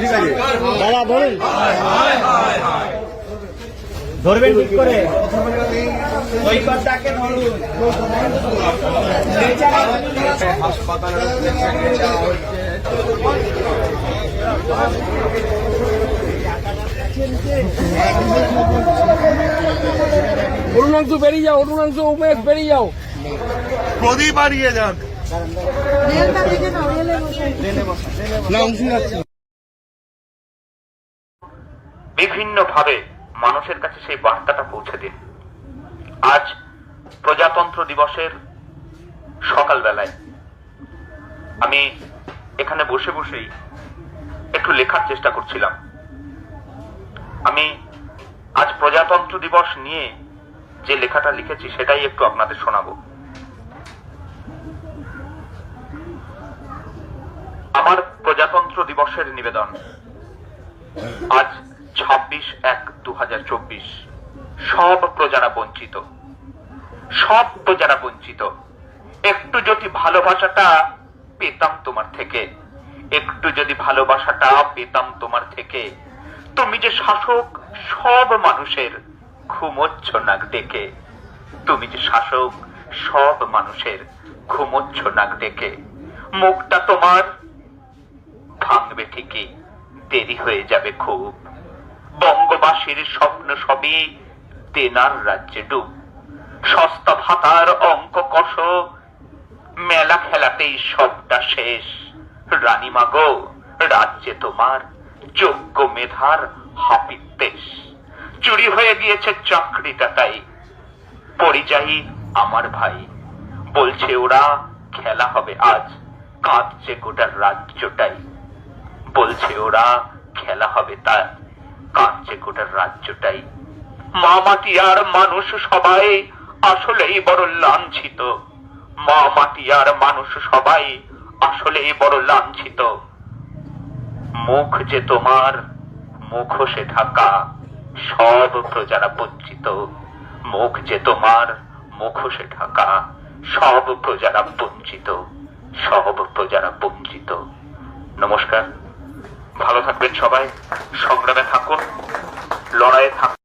ঠিক আছে দাদা ধরুন। ধরবেন ঠিক করে। ধরুন। অরুণাংশু বেরিয়ে যাও অরুণাংশু উমেশ বেরিয়ে যাও। প্রদীপ হারিয়ে যান। না অংশ যাচ্ছে। বিভিন্নভাবে মানুষের কাছে সেই বার্তাটা পৌঁছে দিন। আজ প্রজাতন্ত্র দিবসের সকালবেলায় আমি এখানে বসে বসেই একটু লেখার চেষ্টা করছিলাম। আমি আজ প্রজাতন্ত্র দিবস নিয়ে যে লেখাটা লিখেছি সেটাই একটু আপনাদের শোনাবো। আমার প্রজাতন্ত্র দিবসের নিবেদন আজ ছাব্বিশ এক দু হাজার চব্বিশ। সব প্রজারা বঞ্চিত। সব প্রজারা বঞ্চিত। একটু যদি ভালোবাসাটা পেতাম তোমার থেকে। একটু যদি ভালোবাসাটা পেতাম তোমার থেকে। তুমি যে শাসক, সব মানুষের ঘুমোচ্ছ নাক ডেকে। তুমি যে শাসক, সব মানুষের ঘুমোচ্ছ নাক ডেকে। মুখটা তোমার ভাঙবে ঠিকই। দেরি হয়ে যাবে খুব। বঙ্গবাসীর স্বপ্ন সবই তেনার রাজ্যে ডুব। সস্তা ভাতার অঙ্ক কষ, মেলা খেলাতেই সবটা শেষ। রানীমা গো, রাজ্যে তোমার যোগ্য মেধার হাপিত্তেশ চুরি হয়ে গিয়েছে চাকরিটা তাই। পরিযায়ী আমার ভাই, বলছে ওরা খেলা হবে আজ, কাঁদছে গোটা রাজ্যটাই। বলছে ওরা খেলা হবে তার। কাঁদছে গোটা রাজ্যটাই। মা মাটি আর মানুষ সবাই আসলেই বড় লাঞ্ছিত। মা মাটি আর মানুষ সবাই আসলেই বড় লাঞ্ছিত। মুখ যে তোমার মুখোশে ঢাকা সব প্রজারা বঞ্চিত। মুখ যে তোমার মুখোশে ঢাকা সব প্রজারা বঞ্চিত। সব প্রজারা বঞ্চিত। নমস্কার। ভালো থাকবেন সবাই সংগ্রামে থাকুন লড়াইয়ে থাকুন।